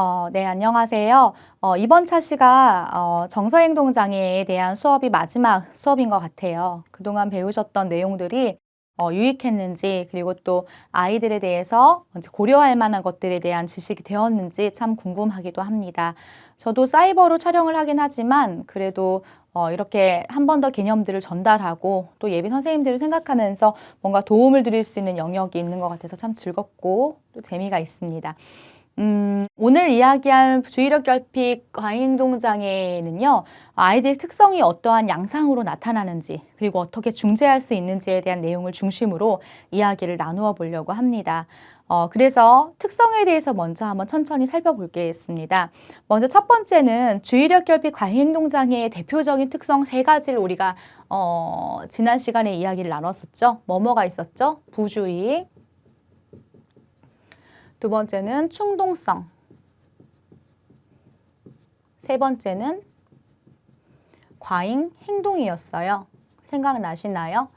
어, 네, 안녕하세요. 어, 이번 차시가 어, 정서행동장애에 대한 수업이 마지막 수업인 것 같아요. 그동안 배우셨던 내용들이 어, 유익했는지, 그리고 또 아이들에 대해서 고려할 만한 것들에 대한 지식이 되었는지 참 궁금하기도 합니다. 저도 사이버로 촬영을 하긴 하지만 그래도 어, 이렇게 한 번 더 개념들을 전달하고 또 예비 선생님들을 생각하면서 뭔가 도움을 드릴 수 있는 영역이 있는 것 같아서 참 즐겁고 또 재미가 있습니다. 음, 오늘 이야기할 주의력 결핍 과잉행동 장애는요, 아이들의 특성이 어떠한 양상으로 나타나는지, 그리고 어떻게 중재할 수 있는지에 대한 내용을 중심으로 이야기를 나누어 보려고 합니다. 어, 그래서 특성에 대해서 먼저 한번 천천히 살펴볼겠습니다. 먼저 첫 번째는 주의력 결핍 과잉행동 장애의 대표적인 특성 세 가지를 우리가 어, 지난 시간에 이야기를 나눴었죠. 뭐뭐가 있었죠? 부주의, 두 번째는 충동성. 세 번째는 과잉 행동이었어요. 생각나시나요?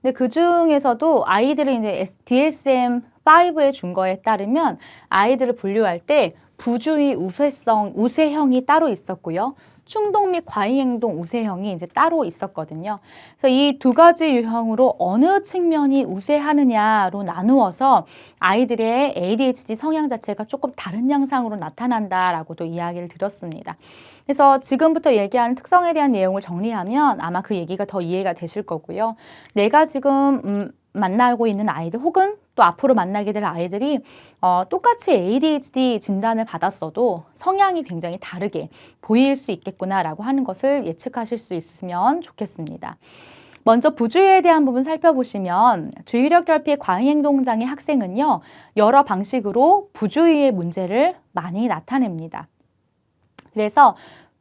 근데 그 중에서도 아이들을 이제 DSM-5의 준거에 따르면 아이들을 분류할 때 부주의 우세성, 우세형이 따로 있었고요. 충동 및 과잉 행동 우세형이 이제 따로 있었거든요. 그래서 이 두 가지 유형으로 어느 측면이 우세하느냐로 나누어서 아이들의 ADHD 성향 자체가 조금 다른 양상으로 나타난다라고도 이야기를 드렸습니다. 그래서 지금부터 얘기하는 특성에 대한 내용을 정리하면 아마 그 얘기가 더 이해가 되실 거고요. 내가 지금 음, 만나고 있는 아이들 혹은 또 앞으로 만나게 될 아이들이 어, 똑같이 ADHD 진단을 받았어도 성향이 굉장히 다르게 보일 수 있겠구나라고 하는 것을 예측하실 수 있으면 좋겠습니다. 먼저 부주의에 대한 부분 살펴보시면 주의력 결핍 과잉행동장애 학생은요 여러 방식으로 부주의의 문제를 많이 나타냅니다. 그래서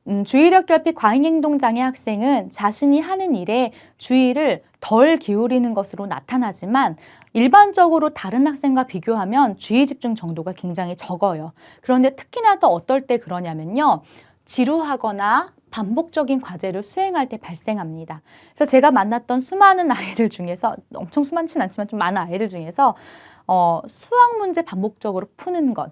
음, 주의력 결핍 과잉행동 장애 학생은 자신이 하는 일에 주의를 덜 기울이는 것으로 나타나지만 일반적으로 다른 학생과 비교하면 주의 집중 정도가 굉장히 적어요. 그런데 특히나 또 어떨 때 그러냐면요. 지루하거나 반복적인 과제를 수행할 때 발생합니다. 그래서 제가 만났던 수많은 아이들 중에서 엄청 수많진 않지만 좀 많은 아이들 중에서 어, 수학 문제 반복적으로 푸는 것,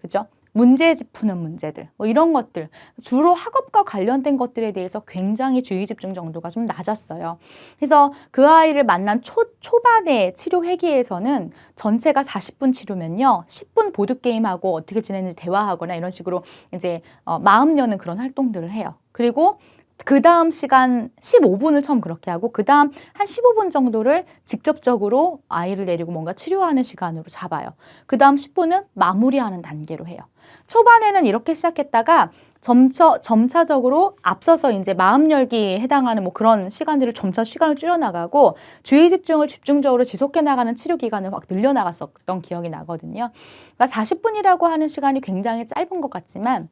그죠? 문제집 푸는 문제들, 뭐 이런 것들, 주로 학업과 관련된 것들에 대해서 굉장히 주의 집중 정도가 좀 낮았어요. 그래서 그 아이를 만난 초, 초반의 치료 회기에서는 전체가 40분 치료면요. 10분 보드게임하고 어떻게 지내는지 대화하거나 이런 식으로 이제 어, 마음 여는 그런 활동들을 해요. 그리고 그 다음 시간 15분을 처음 그렇게 하고 그 다음 한 15분 정도를 직접적으로 아이를 내리고 뭔가 치료하는 시간으로 잡아요. 그 다음 10분은 마무리하는 단계로 해요. 초반에는 이렇게 시작했다가 점차, 점차적으로 앞서서 이제 마음 열기에 해당하는 뭐 그런 시간들을 점차 시간을 줄여나가고 주의 집중을 집중적으로 지속해 나가는 치료 기간을 확 늘려나갔었던 기억이 나거든요. 그러니까 40분이라고 하는 시간이 굉장히 짧은 것 같지만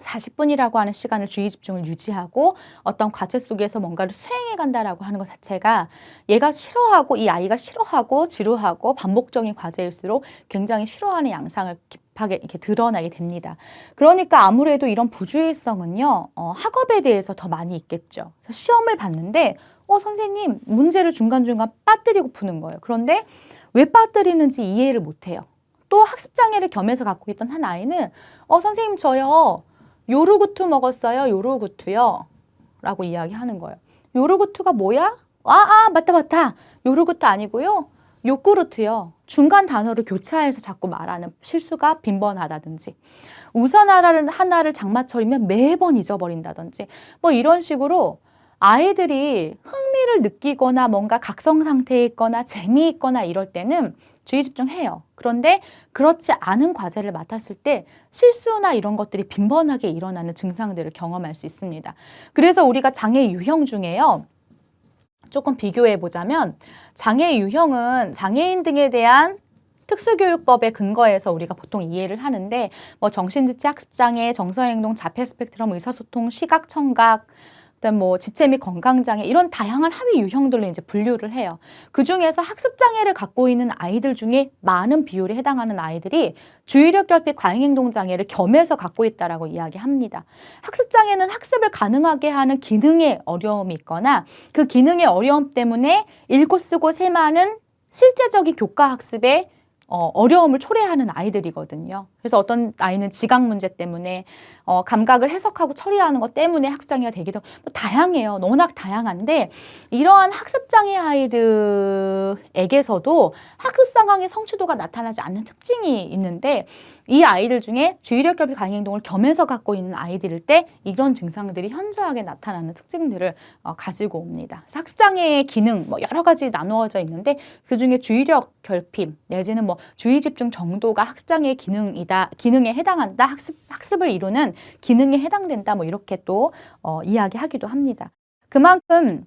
40분이라고 하는 시간을 주의 집중을 유지하고 어떤 과제 속에서 뭔가를 수행해 간다라고 하는 것 자체가 얘가 싫어하고 이 아이가 싫어하고 지루하고 반복적인 과제일수록 굉장히 싫어하는 양상을 급하게 이렇게 드러나게 됩니다. 그러니까 아무래도 이런 부주의성은요, 어, 학업에 대해서 더 많이 있겠죠. 시험을 봤는데, 어, 선생님, 문제를 중간중간 빠뜨리고 푸는 거예요. 그런데 왜 빠뜨리는지 이해를 못 해요. 또 학습장애를 겸해서 갖고 있던 한 아이는, 어, 선생님, 저요, 요르구트 먹었어요. 요르구트요. 라고 이야기하는 거예요. 요르구트가 뭐야? 아, 아, 맞다, 맞다. 요르구트 아니고요. 요구르트요. 중간 단어를 교차해서 자꾸 말하는 실수가 빈번하다든지 우선 하나를, 하나를 장마철이면 매번 잊어버린다든지 뭐 이런 식으로 아이들이 흥미를 느끼거나 뭔가 각성 상태에 있거나 재미있거나 이럴 때는 주의 집중해요. 그런데 그렇지 않은 과제를 맡았을 때 실수나 이런 것들이 빈번하게 일어나는 증상들을 경험할 수 있습니다. 그래서 우리가 장애 유형 중에요. 조금 비교해 보자면 장애 유형은 장애인 등에 대한 특수교육법에 근거해서 우리가 보통 이해를 하는데 뭐 정신지체 학습장애, 정서행동, 자폐 스펙트럼, 의사소통, 시각, 청각, 그다음 뭐 지체 및 건강 장애 이런 다양한 하위 유형들로 이제 분류를 해요. 그 중에서 학습 장애를 갖고 있는 아이들 중에 많은 비율에 해당하는 아이들이 주의력 결핍 과잉 행동 장애를 겸해서 갖고 있다라고 이야기합니다. 학습 장애는 학습을 가능하게 하는 기능에 어려움이 있거나 그 기능의 어려움 때문에 읽고 쓰고 세마는 실제적인 교과 학습에 어, 어려움을 초래하는 아이들이거든요. 그래서 어떤 아이는 지각 문제 때문에 어, 감각을 해석하고 처리하는 것 때문에 학습장애가 되기도 뭐 다양해요. 워낙 다양한데 이러한 학습장애 아이들에게서도 학습 상황의 성취도가 나타나지 않는 특징이 있는데 이 아이들 중에 주의력 결핍 강의 행동을 겸해서 갖고 있는 아이들일 때 이런 증상들이 현저하게 나타나는 특징들을 어, 가지고 옵니다. 학습장애의 기능 뭐 여러 가지 나누어져 있는데 그 중에 주의력 결핍 내지는 뭐 주의 집중 정도가 학습장애의 기능이다 기능에 해당한다 학습 학습을 이루는 기능에 해당된다 뭐 이렇게 또 어, 이야기하기도 합니다. 그만큼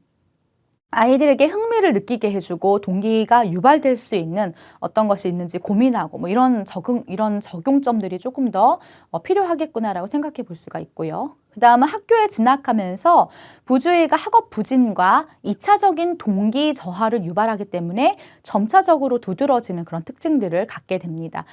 아이들에게 흥미를 느끼게 해주고 동기가 유발될 수 있는 어떤 것이 있는지 고민하고 뭐 이런 적응 이런 적용점들이 조금 더 어, 필요하겠구나라고 생각해 볼 수가 있고요. 그 다음은 학교에 진학하면서 부주의가 학업 부진과 이차적인 동기 저하를 유발하기 때문에 점차적으로 두드러지는 그런 특징들을 갖게 됩니다.